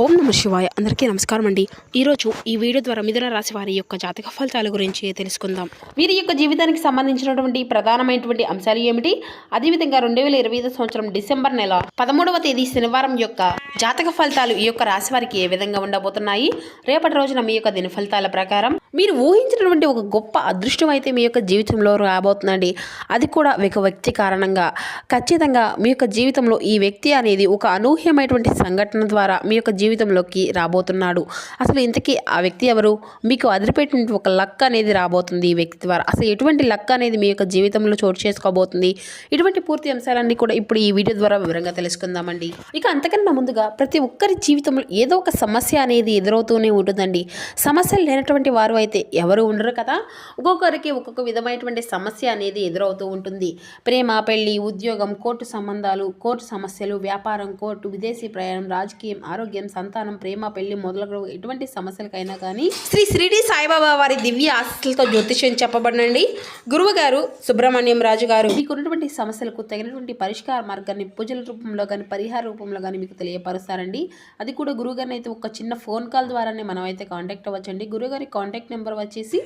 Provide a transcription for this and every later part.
ఓం నమ శివాయ. అందరికీ నమస్కారం అండి. ఈరోజు ఈ వీడియో ద్వారా మిథున రాశి వారి యొక్క జాతక ఫలితాల గురించి తెలుసుకుందాం. వీరి యొక్క జీవితానికి సంబంధించినటువంటి ప్రధానమైనటువంటి అంశాలు ఏమిటి? అదేవిధంగా రెండు వేల ఇరవై ఐదు సంవత్సరం డిసెంబర్ నెల పదమూడవ తేదీ శనివారం యొక్క జాతక ఫలితాలు ఈ యొక్క రాశి వారికి ఏ విధంగా ఉండబోతున్నాయి? రేపటి రోజున మీ యొక్క దిన ఫలితాల ప్రకారం మీరు ఊహించినటువంటి ఒక గొప్ప అదృష్టం అయితే మీ యొక్క జీవితంలో రాబోతుందండి. అది కూడా ఒక వ్యక్తి కారణంగా. ఖచ్చితంగా మీ యొక్క జీవితంలో ఈ వ్యక్తి అనేది ఒక అనూహ్యమైనటువంటి సంఘటన ద్వారా మీ యొక్క జీవితంలోకి రాబోతున్నాడు. అసలు ఇంతకీ ఆ వ్యక్తి ఎవరు? మీకు అదిరిపెట్టినటువంటి ఒక లక్ అనేది రాబోతుంది ఈ వ్యక్తి ద్వారా. అసలు ఎటువంటి లక్ అనేది మీ యొక్క జీవితంలో చోటు చేసుకోబోతుంది? ఇటువంటి పూర్తి అంశాలన్నీ కూడా ఇప్పుడు ఈ వీడియో ద్వారా వివరంగా తెలుసుకుందామండి. ఇక అంతకన్నా ముందుగా ప్రతి ఒక్కరి జీవితంలో ఏదో ఒక సమస్య అనేది ఎదురవుతూనే ఉంటుందండి. సమస్యలు లేనటువంటి వారు అయితే ఎవరు ఉండరు కదా? ఒక్కొక్కరికి ఒక్కొక్క విధమైనటువంటి సమస్య అనేది ఎదురవుతూ ఉంటుంది. ప్రేమ పెళ్ళి ఉద్యోగం కోర్టు సంబంధాలు కోర్టు సమస్యలు వ్యాపారం కోర్టు విదేశీ ప్రయాణం రాజకీయం ఆరోగ్యం సంతానం ప్రేమ పెళ్ళి మొదలగు ఎటువంటి సమస్యలకైనా కానీ శ్రీ శ్రీడి సాయిబాబా వారి దివ్య ఆస్తులతో జ్యోతిష్యం చెప్పబడినండి. గురువు గారు సుబ్రహ్మణ్యం రాజు గారు మీకున్నటువంటి సమస్యలకు తగినటువంటి పరిష్కార మార్గాన్ని పూజల రూపంలో కానీ పరిహార రూపంలో కానీ మీకు కలుస్తారండి అది కూడా గురుగారిని అయితే ఒక చిన్న ఫోన్ కాల్ ద్వారానే మనం అయితే కాంటాక్ట్ అవ్వచ్చండి. గురుగారి కాంటాక్ట్ నెంబర్ వచ్చేసి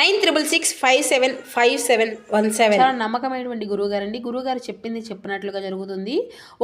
nine triple six five seven five seven one seven. చాలా నమ్మకమైనటువంటి గురువు గారండి. గురువు గారు చెప్పింది చెప్పినట్లుగా జరుగుతుంది.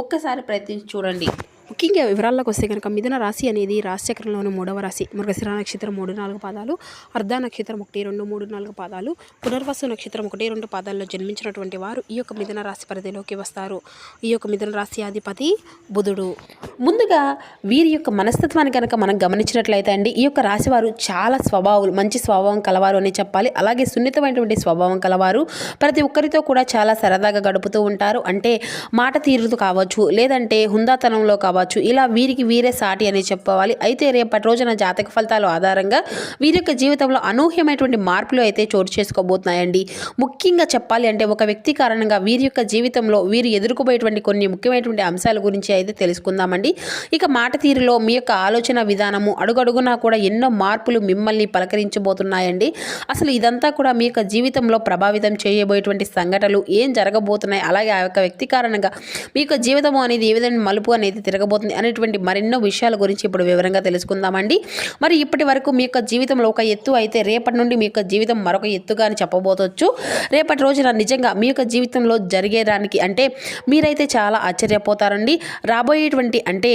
ఒక్కసారి ప్రయత్నించి చూడండి. ముఖ్యంగా వివరాల్లోకి వస్తే కనుక మిథున రాశి అనేది రాశిచక్రంలోని మూడవ రాశి. మృగశిర నక్షత్రం మూడు నాలుగు పాదాలు అర్ధ నక్షత్రం ఒకటి రెండు మూడు నాలుగు పాదాలు పునర్వసు నక్షత్రం ఒకటి రెండు పాదాల్లో జన్మించినటువంటి వారు ఈ యొక్క మిథున రాశి పరిధిలోకి వస్తారు. ఈ యొక్క మిథున రాశి అధిపతి బుధుడు. ముందుగా వీరి యొక్క మనస్తత్వాన్ని కనుక మనం గమనించినట్లయితే అండి ఈ యొక్క రాశి వారు చాలా స్వభావాలు మంచి స్వభావం కలవారు అని చెప్పాలి. అలాగే సున్నితమైనటువంటి స్వభావం కలవారు. ప్రతి ఒక్కరితో కూడా చాలా సరదాగా గడుపుతూ ఉంటారు. అంటే మాట తీరుతూ కావచ్చు లేదంటే హుందాతనంలో కావచ్చు ఇలా వీరికి వీరే సాటి అని చెప్పవాలి. అయితే రేపటి రోజున జాతక ఫలితాల ఆధారంగా వీరి యొక్క జీవితంలో అనూహ్యమైనటువంటి మార్పులు అయితే చోటు చేసుకోబోతున్నాయండి. ముఖ్యంగా చెప్పాలి అంటే ఒక వ్యక్తి కారణంగా వీరి యొక్క జీవితంలో వీరు ఎదుర్కోబోయేటువంటి కొన్ని ముఖ్యమైనటువంటి అంశాల గురించి అయితే తెలుసుకుందామండి. ఇక మాట తీరులో మీ యొక్క ఆలోచన విధానము అడుగడుగునా కూడా ఎన్నో మార్పులు మిమ్మల్ని పలకరించబోతున్నాయండి. అసలు ఇదంతా కూడా మీ యొక్క జీవితంలో ప్రభావితం చేయబోయేటువంటి సంఘటనలు ఏం జరగబోతున్నాయి? అలాగే ఆ యొక్క వ్యక్తి కారణంగా మీ యొక్క జీవితం అనేది ఏ విధంగా మలుపు అనేది తిరగ జరగబోతుంది అనేటువంటి మరెన్నో విషయాల గురించి ఇప్పుడు వివరంగా తెలుసుకుందామండి. మరి ఇప్పటి వరకు మీ యొక్క జీవితంలో ఒక ఎత్తు అయితే రేపటి నుండి మీ యొక్క జీవితం మరొక ఎత్తుగా అని చెప్పబోతొచ్చు. రేపటి రోజున నిజంగా మీ యొక్క జీవితంలో జరిగేదానికి అంటే మీరైతే చాలా ఆశ్చర్యపోతారండి. రాబోయేటువంటి అంటే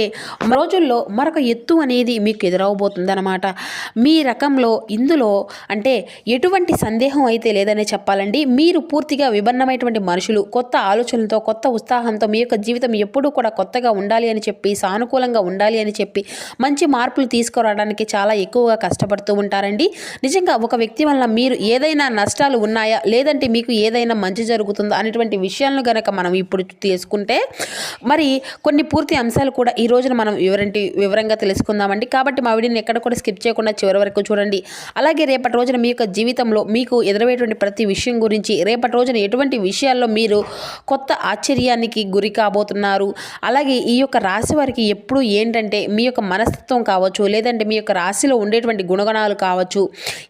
రోజుల్లో మరొక ఎత్తు అనేది మీకు ఎదురవబోతుంది అనమాట మీ రకంలో ఇందులో అంటే ఎటువంటి సందేహం అయితే లేదనే చెప్పాలండి. మీరు పూర్తిగా విభిన్నమైనటువంటి మనుషులు కొత్త ఆలోచనలతో కొత్త ఉత్సాహంతో మీ యొక్క జీవితం ఎప్పుడూ కూడా కొత్తగా ఉండాలి అని చెప్పి చెప్పి సానుకూలంగా ఉండాలి అని చెప్పి మంచి మార్పులు తీసుకురావడానికి చాలా ఎక్కువగా కష్టపడుతూ ఉంటారండి. నిజంగా ఒక వ్యక్తి వల్ల మీరు ఏదైనా నష్టాలు ఉన్నాయా? లేదంటే మీకు ఏదైనా మంచి జరుగుతుందా? అనేటువంటి విషయాలను గనక మనం ఇప్పుడు తీసుకుంటే మరి కొన్ని పూర్తి అంశాలు కూడా ఈ రోజున మనం వివరంటి వివరంగా తెలుసుకుందామండి. కాబట్టి మా వీడియోని ఎక్కడ కూడా స్కిప్ చేయకుండా చివరి వరకు చూడండి. అలాగే రేపటి రోజున మీ యొక్క జీవితంలో మీకు ఎదురయ్యేటువంటి ప్రతి విషయం గురించి రేపటి రోజున ఎటువంటి విషయాల్లో మీరు కొత్త ఆశ్చర్యానికి గురి కాబోతున్నారు? అలాగే ఈ యొక్క రాశి వారికి ఎప్పుడు ఏంటంటే మీ యొక్క మనస్తత్వం కావచ్చు లేదంటే మీ యొక్క రాశిలో ఉండేటువంటి గుణగణాలు కావచ్చు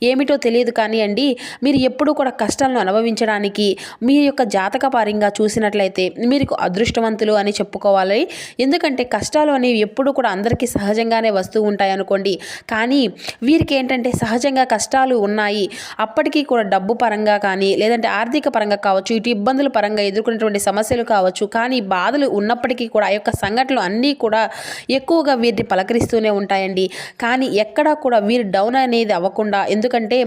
ఏమిటో తెలియదు కానీ అండి మీరు ఎప్పుడూ కూడా కష్టాలను అనుభవించడానికి మీ యొక్క జాతకపారంగా చూసినట్లయితే మీరు అదృష్టవంతులు అని చెప్పుకోవాలి. ఎందుకంటే కష్టాలు అనేవి ఎప్పుడూ కూడా అందరికీ సహజంగానే వస్తూ ఉంటాయి అనుకోండి. కానీ వీరికి ఏంటంటే సహజంగా కష్టాలు ఉన్నాయి. అప్పటికీ కూడా డబ్బు పరంగా కానీ లేదంటే ఆర్థిక పరంగా కావచ్చు ఇటు ఇబ్బందుల పరంగా ఎదుర్కొనేటువంటి సమస్యలు కావచ్చు కానీ బాధలు ఉన్నప్పటికీ కూడా ఆ యొక్క సంఘటనలు అన్నీ కూడా ఎక్కువగా వీరిని పలకరిస్తూనే ఉంటాయండి. కానీ ఎక్కడా కూడా వీరు డౌన్ అనేది అవ్వకుండా ఎందుకంటే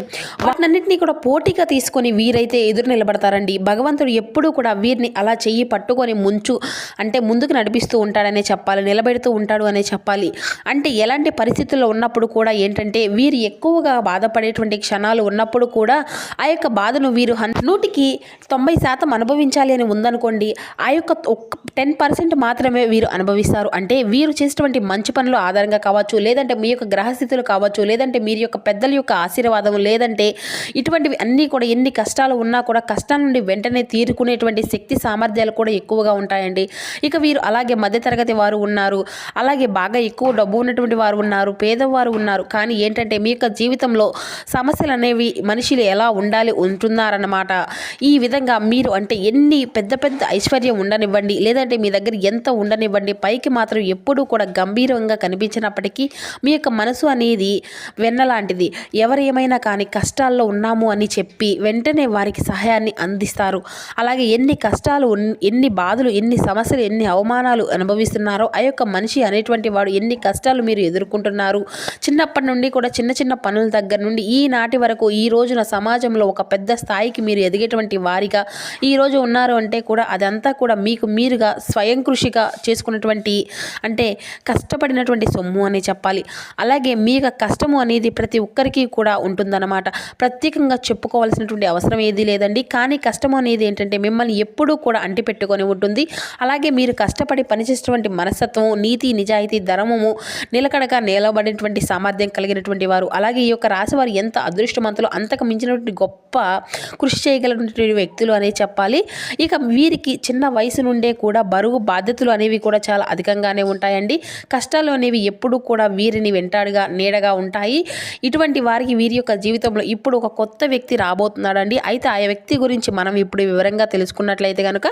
వాటినన్నింటినీ కూడా పోటీగా తీసుకొని వీరైతే ఎదురు నిలబడతారండి. భగవంతుడు ఎప్పుడూ కూడా వీరిని అలా చెయ్యి పట్టుకొని ముంచు అంటే ముందుకు నడిపిస్తూ ఉంటాడనే చెప్పాలి నిలబెడుతూ ఉంటాడు అనే చెప్పాలి. అంటే ఎలాంటి పరిస్థితుల్లో ఉన్నప్పుడు కూడా ఏంటంటే వీరు ఎక్కువగా బాధపడేటువంటి క్షణాలు ఉన్నప్పుడు కూడా ఆ యొక్క బాధను వీరు నూటికి తొంభై శాతం అనుభవించాలి అని ఉందనుకోండి. ఆ యొక్క ఒక్క టెన్ పర్సెంట్ మాత్రమే వీరు అనుభవిస్తారు. అంటే వీరు చేసినటువంటి మంచి పనులు ఆధారంగా కావచ్చు లేదంటే మీ యొక్క గ్రహస్థితులు కావచ్చు లేదంటే మీరు యొక్క పెద్దల యొక్క ఆశీర్వాదం లేదంటే ఇటువంటివి అన్నీ కూడా ఎన్ని కష్టాలు ఉన్నా కూడా కష్టాల నుండి వెంటనే తీరుకునేటువంటి శక్తి సామర్థ్యాలు కూడా ఎక్కువగా ఉంటాయండి. ఇక వీరు అలాగే మధ్యతరగతి వారు ఉన్నారు అలాగే బాగా ఎక్కువ డబ్బు ఉన్నటువంటి వారు ఉన్నారు పేదవారు ఉన్నారు. కానీ ఏంటంటే మీ యొక్క జీవితంలో సమస్యలు అనేవి మనుషులు ఎలా ఉండాలి ఉంటున్నారన్నమాట. ఈ విధంగా మీరు అంటే ఎన్ని పెద్ద పెద్ద ఐశ్వర్యం ఉండనివ్వండి లేదంటే మీ దగ్గర ఎంత ఉండనివ్వండి పైకి మా మాత్రం ఎప్పుడూ కూడా గంభీరంగా కనిపించినప్పటికీ మీ యొక్క మనసు అనేది వెన్నలాంటిది. ఎవరు ఏమైనా కానీ కష్టాల్లో ఉన్నాము అని చెప్పి వెంటనే వారికి సహాయాన్ని అందిస్తారు. అలాగే ఎన్ని కష్టాలు ఎన్ని బాధలు ఎన్ని సమస్యలు ఎన్ని అవమానాలు అనుభవిస్తున్నారో ఆ యొక్క మనిషి అనేటువంటి వాడు ఎన్ని కష్టాలు మీరు ఎదుర్కొంటున్నారు. చిన్నప్పటి నుండి కూడా చిన్న చిన్న పనుల దగ్గర నుండి ఈనాటి వరకు ఈ రోజున సమాజంలో ఒక పెద్ద స్థాయికి మీరు ఎదిగేటువంటి వారిగా ఈ రోజు ఉన్నారు అంటే కూడా అదంతా కూడా మీకు మీరుగా స్వయం కృషిగా చేసుకున్నటువంటి అంటే కష్టపడినటువంటి సొమ్ము అని చెప్పాలి. అలాగే మీ యొక్క కష్టము అనేది ప్రతి ఒక్కరికి కూడా ఉంటుందన్నమాట. ప్రత్యేకంగా చెప్పుకోవాల్సినటువంటి అవసరం ఏది లేదండి. కానీ కష్టం అనేది ఏంటంటే మిమ్మల్ని ఎప్పుడూ కూడా అంటిపెట్టుకొని ఉంటుంది. అలాగే మీరు కష్టపడి పనిచేసేటువంటి మనస్తత్వం నీతి నిజాయితీ ధర్మము నిలకడగా నిలబడినటువంటి సామర్థ్యం కలిగినటువంటి వారు. అలాగే ఈ యొక్క రాశి వారు ఎంత అదృష్టవంతులు అంతకు మించినటువంటి గొప్ప కృషి చేయగలిగినటువంటి వ్యక్తులు అనే చెప్పాలి. ఇక వీరికి చిన్న వయసు నుండే కూడా బరువు బాధ్యతలు అనేవి కూడా చాలా అధికంగానే ఉంటాయండి. కష్టాలు అనేవి ఎప్పుడూ కూడా వీరిని వెంటాడుగా నీడగా ఉంటాయి. ఇటువంటి వారికి వీరి యొక్క జీవితంలో ఇప్పుడు ఒక కొత్త వ్యక్తి రాబోతున్నాడండి. అయితే ఆ వ్యక్తి గురించి మనం ఇప్పుడు వివరంగా తెలుసుకున్నట్లయితే కనుక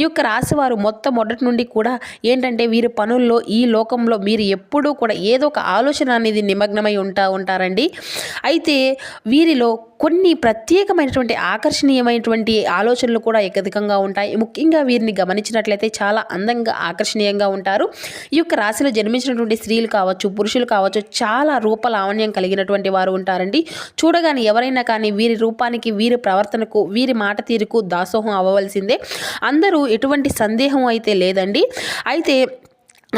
ఈ యొక్క రాశి వారు మొత్తం మొదటి నుండి కూడా ఏంటంటే వీరి పనుల్లో ఈ లోకంలో మీరు ఎప్పుడూ కూడా ఏదో ఒక ఆలోచన అనేది నిమగ్నమై ఉంటా ఉంటారండి. అయితే వీరిలో కొన్ని ప్రత్యేకమైనటువంటి ఆకర్షణీయమైనటువంటి ఆలోచనలు కూడా అధికంగా ఉంటాయి. ముఖ్యంగా వీరిని గమనించినట్లయితే చాలా అందంగా ఆకర్షణీయంగా ఉంటారు. ఈ యొక్క రాశిలో జన్మించినటువంటి స్త్రీలు కావచ్చు పురుషులు కావచ్చు చాలా రూప లావణ్యం కలిగినటువంటి వారు ఉంటారండి. చూడగానే ఎవరైనా కానీ వీరి రూపానికి వీరి ప్రవర్తనకు వీరి మాట తీరుకు దాసోహం అవ్వవలసిందే. అందరూ ఎటువంటి సందేహం అయితే లేదండి. అయితే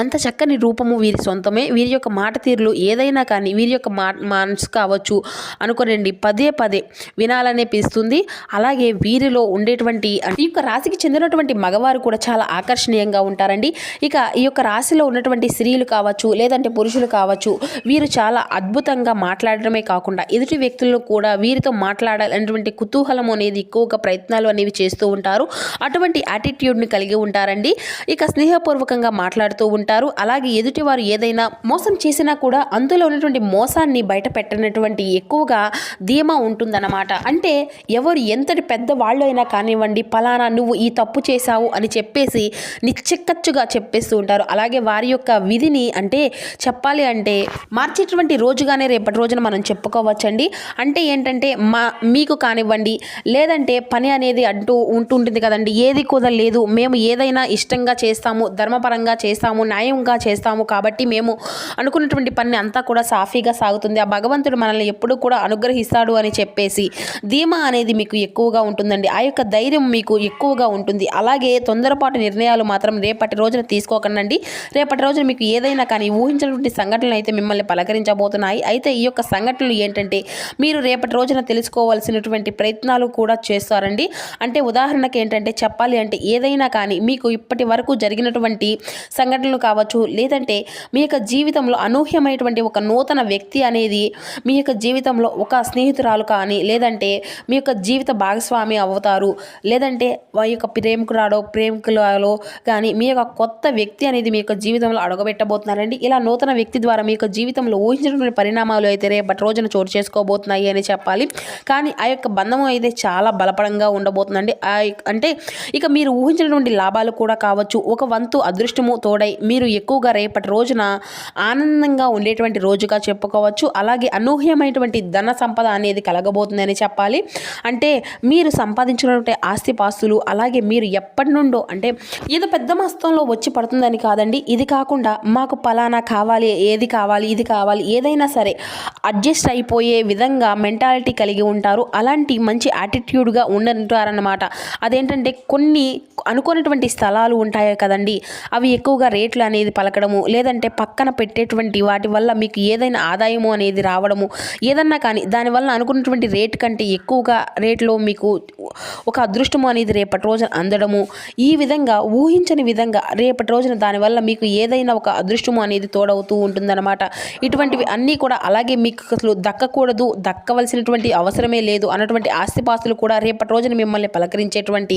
అంత చక్కని రూపము వీరి సొంతమే. వీరి యొక్క మాట తీరులు ఏదైనా కానీ వీరి యొక్క మా మనసు కావచ్చు అనుకోనండి. పదే పదే వినాలనిపిస్తుంది అలాగే వీరిలో ఉండేటువంటి ఈ యొక్క రాశికి చెందినటువంటి మగవారు కూడా చాలా ఆకర్షణీయంగా ఉంటారండి. ఇక ఈ యొక్క రాశిలో ఉన్నటువంటి స్త్రీలు కావచ్చు లేదంటే పురుషులు కావచ్చు వీరు చాలా అద్భుతంగా మాట్లాడడమే కాకుండా ఎదుటి వ్యక్తులను కూడా వీరితో మాట్లాడాలనేటువంటి కుతూహలం అనేది ఎక్కువగా ప్రయత్నాలు అనేవి చేస్తూ ఉంటారు. అటువంటి యాటిట్యూడ్ని కలిగి ఉంటారండి. ఇక స్నేహపూర్వకంగా మాట్లాడుతూ ఉంటారు అలాగే ఎదుటివారు ఏదైనా మోసం చేసినా కూడా అందులో ఉన్నటువంటి మోసాన్ని బయట పెట్టినటువంటి ఎక్కువగా ధీమా ఉంటుందన్నమాట. అంటే ఎవరు ఎంతటి పెద్ద వాళ్ళు అయినా కానివ్వండి ఫలానా నువ్వు ఈ తప్పు చేశావు అని చెప్పేసి నిచ్చెక్కచ్చుగా చెప్పేస్తూ ఉంటారు. అలాగే వారి యొక్క విధిని అంటే చెప్పాలి అంటే మార్చేటువంటి రోజుగానే రేపటి రోజున మనం చెప్పుకోవచ్చండి. అంటే ఏంటంటే మా మీకు కానివ్వండి లేదంటే పని అనేది అంటూ ఉంటుంటుంది కదండి. ఏది కుదరలేదు మేము ఏదైనా ఇష్టంగా చేస్తాము ధర్మపరంగా చేస్తాము న్యాయంగా చేస్తాము కాబట్టి మేము అనుకున్నటువంటి పని అంతా కూడా సాఫీగా సాగుతుంది. ఆ భగవంతుడు మనల్ని ఎప్పుడూ కూడా అనుగ్రహిస్తాడు అని చెప్పేసి ధీమా అనేది మీకు ఎక్కువగా ఉంటుందండి. ఆ యొక్క ధైర్యం మీకు ఎక్కువగా ఉంటుంది. అలాగే తొందరపాటు నిర్ణయాలు మాత్రం రేపటి రోజున తీసుకోకండి రేపటి రోజున మీకు ఏదైనా కానీ ఊహించినటువంటి సంఘటనలు అయితే మిమ్మల్ని పలకరించబోతున్నాయి. అయితే ఈ యొక్క సంఘటనలు ఏంటంటే మీరు రేపటి రోజున తెలుసుకోవాల్సినటువంటి ప్రయత్నాలు కూడా చేస్తారండి. అంటే ఉదాహరణకి ఏంటంటే చెప్పాలి అంటే ఏదైనా కానీ మీకు ఇప్పటి వరకు జరిగినటువంటి సంఘటనలు కావచ్చు లేదంటే మీ యొక్క జీవితంలో అనూహ్యమైనటువంటి ఒక నూతన వ్యక్తి అనేది మీ యొక్క జీవితంలో ఒక స్నేహితురాలు కానీ లేదంటే మీ యొక్క జీవిత భాగస్వామి అవుతారు. లేదంటే వారి యొక్క ప్రేమికురాడో ప్రేమికురాలో కానీ మీ యొక్క కొత్త వ్యక్తి అనేది మీ యొక్క జీవితంలో అడగబెట్టబోతున్నారండి ఇలా నూతన వ్యక్తి ద్వారా మీ యొక్క జీవితంలో ఊహించినటువంటి పరిణామాలు అయితే రేపటి రోజున చోటు చేసుకోబోతున్నాయి అని చెప్పాలి. కానీ ఆ యొక్క బంధం అయితే చాలా బలపడంగా ఉండబోతుందండి. ఆ యొక్క- అంటే ఇక మీరు ఊహించినటువంటి లాభాలు కూడా కావచ్చు. ఒక వంతు అదృష్టము తోడై మీరు ఎక్కువగా రేపటి రోజున ఆనందంగా ఉండేటువంటి రోజుగా చెప్పుకోవచ్చు. అలాగే అనూహ్యమైనటువంటి ధన సంపద అనేది కలగబోతుందని చెప్పాలి. అంటే మీరు సంపాదించినటువంటి ఆస్తిపాస్తులు అలాగే మీరు ఎప్పటి నుండో అంటే ఏదో పెద్ద మొత్తంలో వచ్చి పడుతుందని కాదండి. ఇది కాకుండా మాకు పలానా కావాలి ఏది కావాలి ఇది కావాలి ఏదైనా సరే అడ్జస్ట్ అయిపోయే విధంగా మెంటాలిటీ కలిగి ఉంటారు. అలాంటి మంచి యాటిట్యూడ్గా ఉండంటారన్నమాట అదేంటంటే కొన్ని అనుకున్నటువంటి స్థలాలు ఉంటాయి కదండి. అవి ఎక్కువగా రేట్లు అనేది పలకడము లేదంటే పక్కన పెట్టేటువంటి వాటి వల్ల మీకు ఏదైనా ఆదాయము అనేది రావడము ఏదన్నా కానీ దానివల్ల అనుకున్నటువంటి రేట్ కంటే ఎక్కువగా రేట్లో మీకు ఒక అదృష్టము అనేది రేపటి రోజున అందడము. ఈ విధంగా ఊహించని విధంగా రేపటి రోజున దానివల్ల మీకు ఏదైనా ఒక అదృష్టము అనేది తోడవుతూ ఉంటుందన్నమాట. ఇటువంటివి అన్నీ కూడా అలాగే మీకు అసలు దక్కకూడదు దక్కవలసినటువంటి అవసరమే లేదు అన్నటువంటి ఆస్తిపాస్తులు కూడా రేపటి రోజున మిమ్మల్ని పలకరించేటువంటి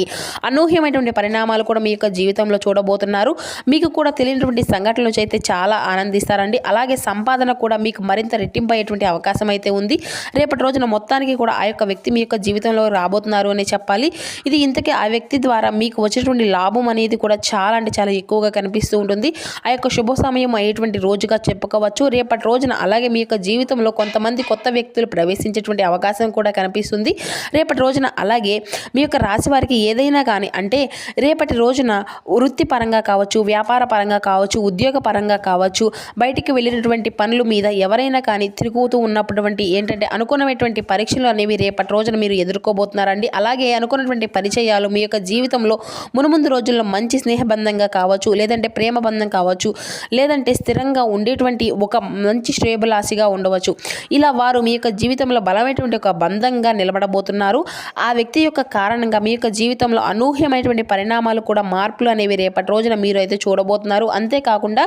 అనూహ్యమైనటువంటి పరిణామాలు కూడా మీ యొక్క జీవితంలో చూడబోతున్నారు. మీకు కూడా తెలియదు జరిగినటువంటి సంఘటనల నుంచి అయితే చాలా ఆనందిస్తారండి. అలాగే సంపాదన కూడా మీకు మరింత రెట్టింపు అయ్యేటువంటి అవకాశం అయితే ఉంది. రేపటి రోజున మొత్తానికి కూడా ఆ యొక్క వ్యక్తి మీ యొక్క జీవితంలో రాబోతున్నారు అని చెప్పాలి. ఇది ఇంతకీ ఆ వ్యక్తి ద్వారా మీకు వచ్చేటువంటి లాభం అనేది కూడా చాలా అంటే చాలా ఎక్కువగా కనిపిస్తూ ఉంటుంది. ఆ యొక్క శుభ సమయం అయ్యేటువంటి రోజుగా చెప్పుకోవచ్చు. రేపటి రోజున అలాగే మీ యొక్క జీవితంలో కొంతమంది కొత్త వ్యక్తులు ప్రవేశించేటువంటి అవకాశం కూడా కనిపిస్తుంది. రేపటి రోజున అలాగే మీ యొక్క రాశి వారికి ఏదైనా కానీ అంటే రేపటి రోజున వృత్తిపరంగా కావచ్చు వ్యాపార పరంగా కావచ్చు ఉద్యోగ పరంగా కావచ్చు బయటికి వెళ్ళినటువంటి పనుల మీద ఎవరైనా కానీ తిరుగుతూ ఉన్నటువంటి ఏంటంటే అనుకున్నటువంటి పరీక్షలు అనేవి రేపటి రోజున మీరు ఎదుర్కోబోతున్నారండి. అలాగే అనుకున్నటువంటి పరిచయాలు మీ యొక్క జీవితంలో మునుముందు రోజుల్లో మంచి స్నేహబంధంగా కావచ్చు లేదంటే ప్రేమ బంధం కావచ్చు లేదంటే స్థిరంగా ఉండేటువంటి ఒక మంచి శ్రేయబులాసిగా ఉండవచ్చు. ఇలా వారు మీ యొక్క జీవితంలో బలమైనటువంటి ఒక బంధంగా నిలబడబోతున్నారు. ఆ వ్యక్తి యొక్క కారణంగా మీ యొక్క జీవితంలో అనూహ్యమైనటువంటి పరిణామాలు కూడా మార్పులు అనేవి రేపటి రోజున మీరు అయితే చూడబోతున్నారు. అంతేకాకుండా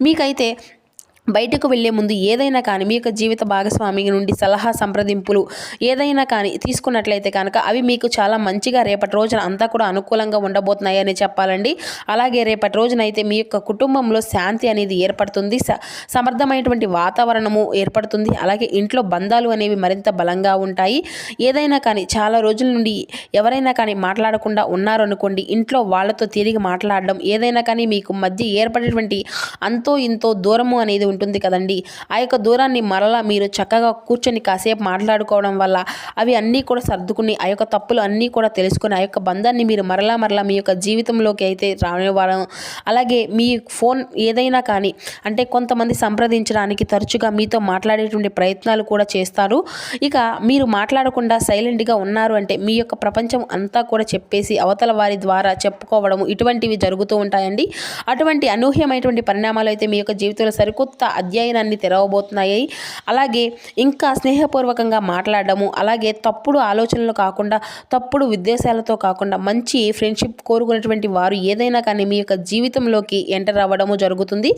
మీకైతే బయటకు వెళ్ళే ముందు ఏదైనా కానీ మీ యొక్క జీవిత భాగస్వామి నుండి సలహా సంప్రదింపులు ఏదైనా కానీ తీసుకున్నట్లయితే కనుక అవి మీకు చాలా మంచిగా రేపటి రోజున అంతా కూడా అనుకూలంగా ఉండబోతున్నాయని చెప్పాలండి. అలాగే రేపటి రోజున అయితే మీ యొక్క కుటుంబంలో శాంతి అనేది ఏర్పడుతుంది. స సమర్థమైనటువంటి వాతావరణము ఏర్పడుతుంది. అలాగే ఇంట్లో బంధాలు అనేవి మరింత బలంగా ఉంటాయి. ఏదైనా కానీ చాలా రోజుల నుండి ఎవరైనా కానీ మాట్లాడకుండా ఉన్నారనుకోండి ఇంట్లో వాళ్ళతో తిరిగి మాట్లాడడం ఏదైనా కానీ మీకు మధ్య ఏర్పడేటువంటి అంతో ఇంతో దూరము అనేది ఉంటుంది కదండి. ఆ యొక్క దూరాన్ని మరలా మీరు చక్కగా కూర్చొని కాసేపు మాట్లాడుకోవడం వల్ల అవి అన్నీ కూడా సర్దుకుని ఆ యొక్క తప్పులు అన్నీ కూడా తెలుసుకుని ఆ యొక్క బంధాన్ని మీరు మరలా మరలా మీ యొక్క జీవితంలోకి అయితే రానివ్వడం అలాగే మీ ఫోన్ ఏదైనా కానీ అంటే కొంతమంది సంప్రదించడానికి తరచుగా మీతో మాట్లాడేటువంటి ప్రయత్నాలు కూడా చేస్తారు. ఇక మీరు మాట్లాడకుండా సైలెంట్గా ఉన్నారు అంటే మీ యొక్క ప్రపంచం అంతా కూడా చెప్పేసి అవతల వారి ద్వారా చెప్పుకోవడం ఇటువంటివి జరుగుతూ ఉంటాయండి. అటువంటి అనూహ్యమైనటువంటి పరిణామాలు అయితే మీ యొక్క జీవితంలో సరికొత్త అధ్యయనాన్ని తెరవబోతున్నాయి. అలాగే ఇంకా స్నేహపూర్వకంగా మాట్లాడడము అలాగే తప్పుడు ఆలోచనలు కాకుండా తప్పుడు ఉద్దేశాలతో కాకుండా మంచి ఫ్రెండ్షిప్ కోరుకునేటువంటి వారు ఏదైనా కానీ మీ యొక్క జీవితంలోకి ఎంటర్ అవ్వడము జరుగుతుంది.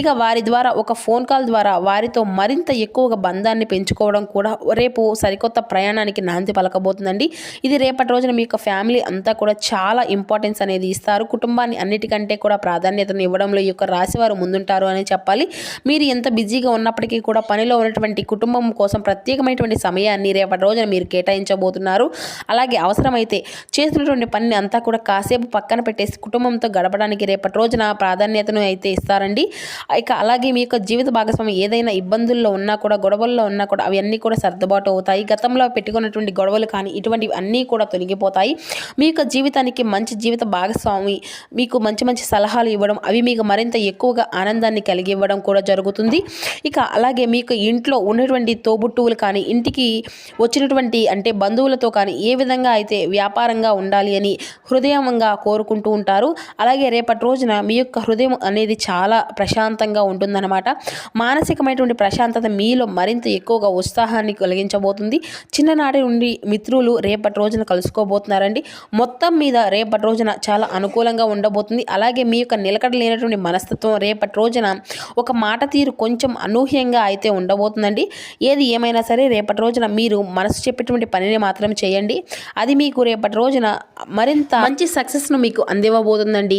ఇక వారి ద్వారా ఒక ఫోన్ కాల్ ద్వారా వారితో మరింత ఎక్కువగా బంధాన్ని పెంచుకోవడం కూడా రేపు సరికొత్త ప్రయాణానికి నాంది పలకబోతుందండి. ఇది రేపటి రోజున మీ యొక్క ఫ్యామిలీ అంతా కూడా చాలా ఇంపార్టెన్స్ అనేది ఇస్తారు. కుటుంబాన్ని అన్నిటికంటే కూడా ప్రాధాన్యతను ఇవ్వడంలో ఈ యొక్క రాశివారు ముందుంటారు అని చెప్పాలి. మీరు ఎంత బిజీగా ఉన్నప్పటికీ కూడా పనిలో ఉన్నటువంటి కుటుంబం కోసం ప్రత్యేకమైనటువంటి సమయాన్ని రేపటి రోజున మీరు కేటాయించబోతున్నారు. అలాగే అవసరమైతే చేసినటువంటి పనిని అంతా కూడా కాసేపు పక్కన పెట్టేసి కుటుంబంతో గడపడానికి రేపటి రోజున ప్రాధాన్యతను అయితే ఇస్తారండి. ఇక అలాగే మీ యొక్క జీవిత భాగస్వామి ఏదైనా ఇబ్బందుల్లో ఉన్నా కూడా గొడవల్లో ఉన్నా కూడా అవి అన్నీ కూడా సర్దుబాటు అవుతాయి. గతంలో పెట్టుకున్నటువంటి గొడవలు కానీ ఇటువంటివి అన్నీ కూడా తొలగిపోతాయి. మీ యొక్క జీవితానికి మంచి జీవిత భాగస్వామి మీకు మంచి మంచి సలహాలు ఇవ్వడం అవి మీకు మరింత ఎక్కువగా ఆనందాన్ని కలిగి ఇవ్వడం కూడా జరుగుతుంది. జరుగుతుంది. ఇక అలాగే మీకు ఇంట్లో ఉన్నటువంటి తోబుట్టువులు కానీ ఇంటికి వచ్చినటువంటి అంటే బంధువులతో కానీ ఏ విధంగా అయితే వ్యాపారంగా ఉండాలి అని హృదయంగా కోరుకుంటూ ఉంటారు. అలాగే రేపటి రోజున మీ యొక్క హృదయం అనేది చాలా ప్రశాంతంగా ఉంటుందన్నమాట. మానసికమైనటువంటి ప్రశాంతత మీలో మరింత ఎక్కువగా ఉత్సాహాన్ని కలిగించబోతుంది. చిన్ననాటి నుండి మిత్రులు రేపటి రోజున కలుసుకోబోతున్నారండి. మొత్తం మీద రేపటి రోజున చాలా అనుకూలంగా ఉండబోతుంది. అలాగే మీ యొక్క నిలకడ లేనటువంటి మనస్తత్వం రేపటి రోజున ఒక మాట తీరు కొంచెం అనూహ్యంగా అయితే ఉండబోతుందండి. ఏది ఏమైనా సరే రేపటి రోజున మీరు మనసు చెప్పేటువంటి పనిని మాత్రం చేయండి. అది మీకు రేపటి రోజున మరింత మంచి సక్సెస్ను మీకు అందివ్వబోతుందండి.